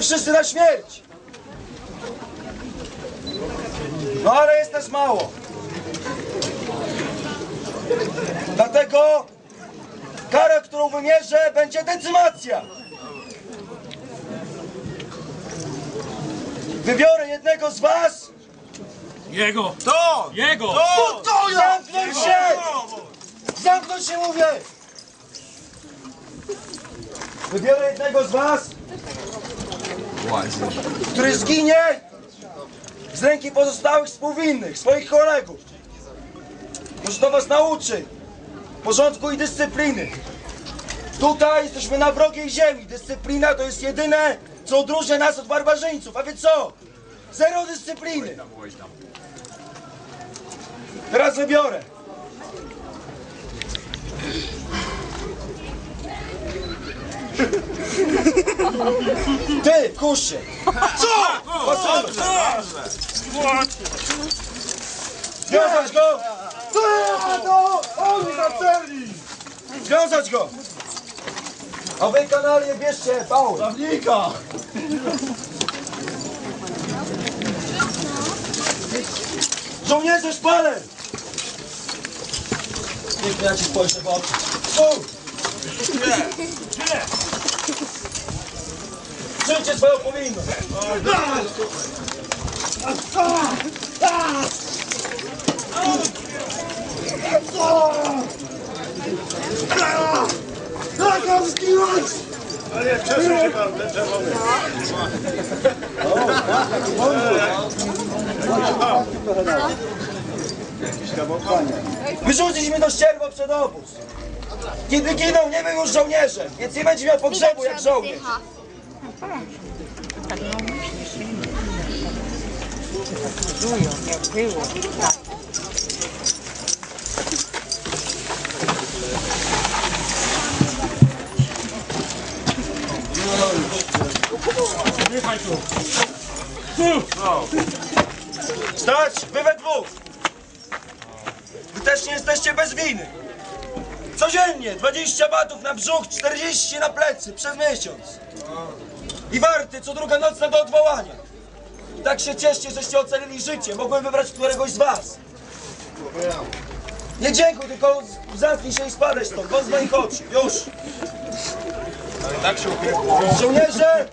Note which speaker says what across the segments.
Speaker 1: Wszyscy na śmierć! No ale jest nas mało. Dlatego kara, którą wymierzę, będzie decymacja. Wybiorę jednego z was.
Speaker 2: Jego!
Speaker 3: To!
Speaker 2: Jego!
Speaker 3: To! To ja!
Speaker 1: Zamknąć się! Zamknąć się mówię! Wybiorę jednego z was, który zginie z ręki pozostałych współwinnych, swoich kolegów. Może to was nauczy porządku i dyscypliny. Tutaj jesteśmy na wrogiej ziemi. Dyscyplina to jest jedyne, co odróżnia nas od barbarzyńców. A więc co? Zero dyscypliny. Teraz wybiorę. Ty, kusie!
Speaker 3: Co?
Speaker 1: Posłuchaj! Związać go!
Speaker 3: Ty, to! Oni zaczęli!
Speaker 1: Związać go! A wy kanale bierzcie pały.
Speaker 3: Prawnika!
Speaker 1: Żołnierze szpaler! Pięknie ja ci spojrzę w oczy. Tu! Czyńcie swoją powinność!
Speaker 3: Taka zginąć! Ale cieszę się pan, ten czerwony.
Speaker 1: Wyrzucić mnie do ścierwa przed obóz! Kiedy ginął, nie był już żołnierzem, więc nie będzie miał pogrzebu jak żołnierz.
Speaker 4: Jak było.
Speaker 2: Wychaj tu!
Speaker 1: Stać, wy we dwóch! Wy też nie jesteście bez winy. Codziennie 20 batów na brzuch, 40 na plecy przez miesiąc. I warty co druga nocna do odwołania. I tak się cieszcie, żeście ocalili życie. Mogłem wybrać któregoś z was. Nie dziękuj, tylko zamknij się i spadaj stąd, wąt z moich oczu. Już.
Speaker 3: Tak się.
Speaker 1: Żołnierze!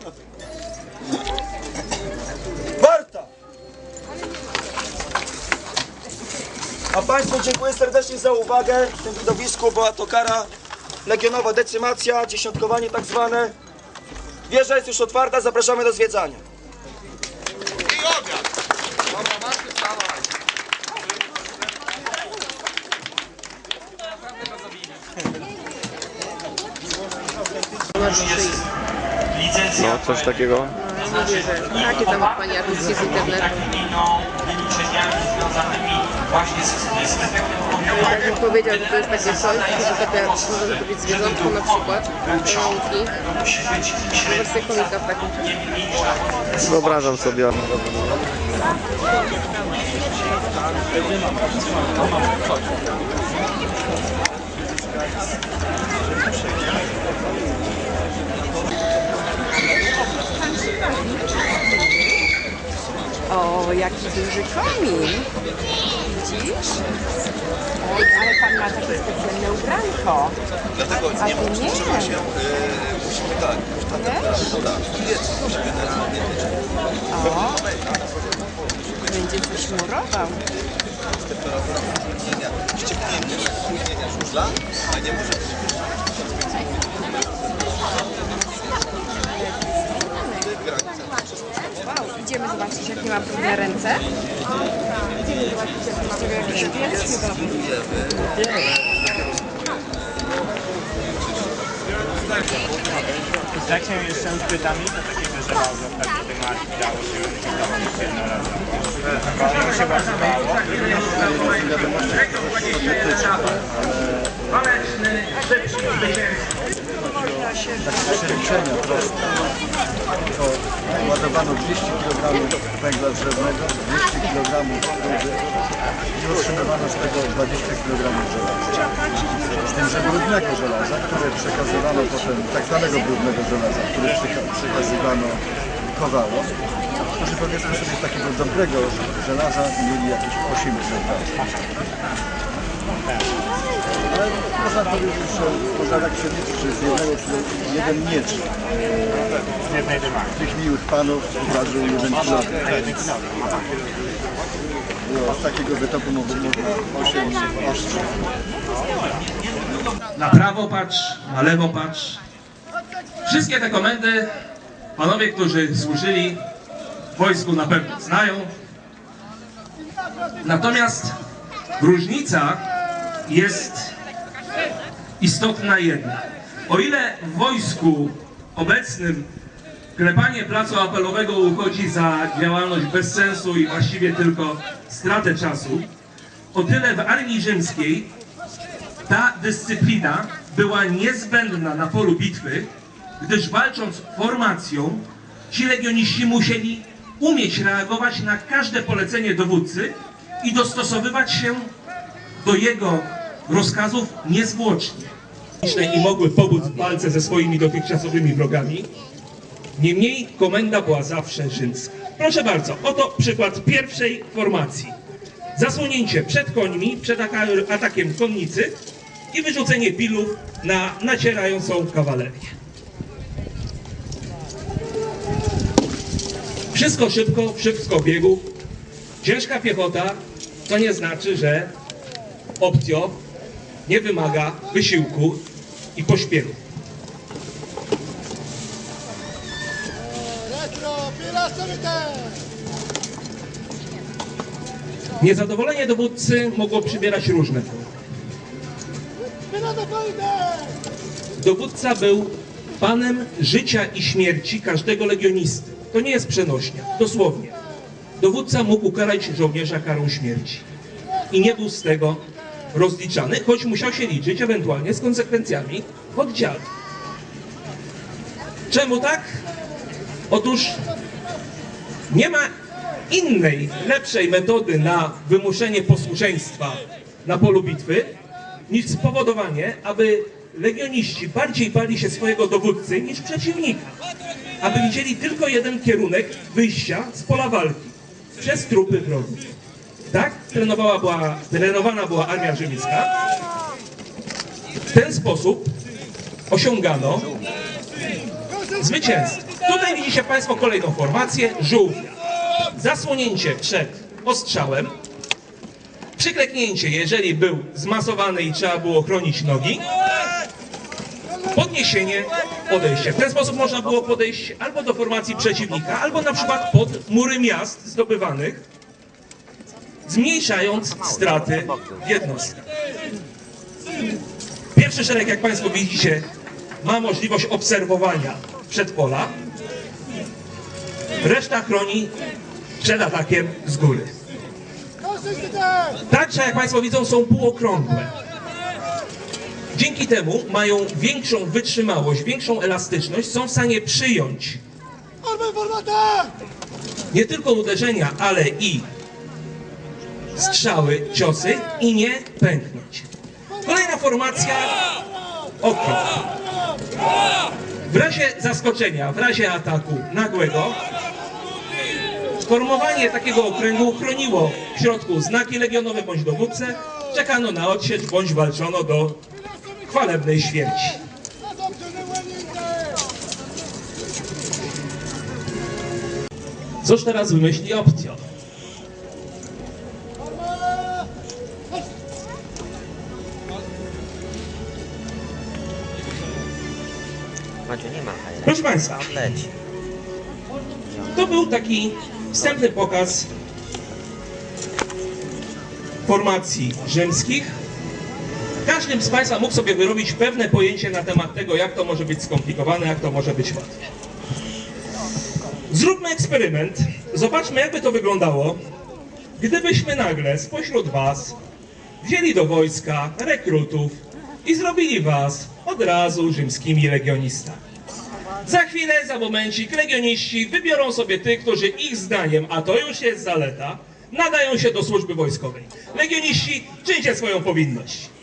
Speaker 1: A Państwu dziękuję serdecznie za uwagę. W tym widowisku była to kara legionowa decymacja, dziesiątkowanie tak zwane. Wieża jest już otwarta, zapraszamy do zwiedzania.
Speaker 3: I obiad!
Speaker 5: No, coś takiego.
Speaker 4: Takie tam pani artystki z internetu.
Speaker 6: Kwestiami związanymi właśnie z, z efektem
Speaker 4: I tak bym powiedział, że to jest takie coś, że takie, może to być zwierzątko na przykład,
Speaker 6: średnia
Speaker 4: wersja komika w takim czasie.
Speaker 5: Wyobrażam sobie.
Speaker 4: O, jaki duży komin. Widzisz? Oj, ale pan ma takie specjalne ubranko.
Speaker 7: Dlatego
Speaker 4: A
Speaker 7: nie
Speaker 4: ty nie.
Speaker 7: trzeba się, e, musimy tak, już ta temperatura piec musimy nie
Speaker 4: O, będzie coś murował.
Speaker 7: temperatura spóźnienia, ścieknięcia, spóźnienia żużla, a nie może być
Speaker 4: idziemy zobaczyć, jakie ma brudne ręce. Idziemy zobaczyć, jakie ma brudne ręce.
Speaker 8: Jak się jeszcze z pytami, to takie wyżywało, że w takiej temacie dało się likwidować jednorazowo. To się bardzo dało.
Speaker 3: przeliczenia proste. To ładowano 200 kg węgla drzewnego, 200 kg rudy i otrzymywano z tego 20 kg żelaza. Z tym, że brudnego żelaza, które przekazywano potem, tak zwanego brudnego żelaza, które przeka- przekazywano Kowalo, którzy powiedzmy sobie z takiego dobrego żelaza mieli jakieś 8 Ale można powiedzieć, że można tak się liczyć, że z jednego jeden miecz
Speaker 8: Z jednej dymaki.
Speaker 3: tych miłych panów ważył jeden kilogram. Było z takiego wytopu mogło 8 ostrzy.
Speaker 9: na prawo patrz, na lewo patrz. Wszystkie te komendy panowie, którzy służyli w wojsku na pewno znają. Natomiast różnica jest istotna jedna. O ile w wojsku obecnym klepanie placu apelowego uchodzi za działalność bez sensu i właściwie tylko stratę czasu, o tyle w armii rzymskiej ta dyscyplina była niezbędna na polu bitwy, gdyż walcząc formacją, ci legioniści musieli umieć reagować na każde polecenie dowódcy i dostosowywać się do jego rozkazów niezwłocznie. I mogły pomóc w walce ze swoimi dotychczasowymi wrogami. Niemniej komenda była zawsze rzymska. Proszę bardzo, oto przykład pierwszej formacji. Zasłonięcie przed końmi, przed atakiem konnicy i wyrzucenie pilów na nacierającą kawalerię. Wszystko szybko, wszystko w biegu. Ciężka piechota to nie znaczy, że opcjo nie wymaga wysiłku i pośpiechu. Niezadowolenie dowódcy mogło przybierać różne. Dowódca był panem życia i śmierci każdego legionisty. To nie jest przenośnia, dosłownie. Dowódca mógł ukarać żołnierza karą śmierci. I nie był z tego rozliczany, choć musiał się liczyć ewentualnie z konsekwencjami oddziale. Czemu tak? Otóż nie ma innej, lepszej metody na wymuszenie posłuszeństwa na polu bitwy niż spowodowanie, aby legioniści bardziej bali się swojego dowódcy niż przeciwnika. Aby widzieli tylko jeden kierunek wyjścia z pola walki przez trupy wrogów. Tak trenowała była, trenowana była armia rzymska. W ten sposób osiągano zwycięstwo. Tutaj widzicie Państwo kolejną formację, żółwia. Zasłonięcie przed ostrzałem, przykleknięcie, jeżeli był zmasowany i trzeba było chronić nogi, podniesienie, podejście. W ten sposób można było podejść albo do formacji przeciwnika, albo na przykład pod mury miast zdobywanych, zmniejszając straty w jednostkach. Pierwszy szereg, jak Państwo widzicie, ma możliwość obserwowania przedpola. Reszta chroni przed atakiem z góry. Tarcze, jak Państwo widzą, są półokrągłe. Dzięki temu mają większą wytrzymałość, większą elastyczność, są w stanie przyjąć nie tylko uderzenia, ale i strzały, ciosy i nie pęknąć. Kolejna formacja okrąg. W razie zaskoczenia, w razie ataku nagłego, formowanie takiego okręgu chroniło w środku znaki legionowe bądź dowódcę, czekano na odsiecz bądź walczono do chwalebnej śmierci. Cóż teraz wymyśli opcja? Proszę Państwa, to był taki wstępny pokaz formacji rzymskich. Każdy z Państwa mógł sobie wyrobić pewne pojęcie na temat tego, jak to może być skomplikowane, jak to może być łatwe. Zróbmy eksperyment. Zobaczmy, jakby to wyglądało, gdybyśmy nagle spośród Was wzięli do wojska rekrutów i zrobili Was od razu rzymskimi legionistami. Za chwilę, za momencik, legioniści wybiorą sobie tych, którzy ich zdaniem, a to już jest zaleta, nadają się do służby wojskowej. Legioniści, czyńcie swoją powinność.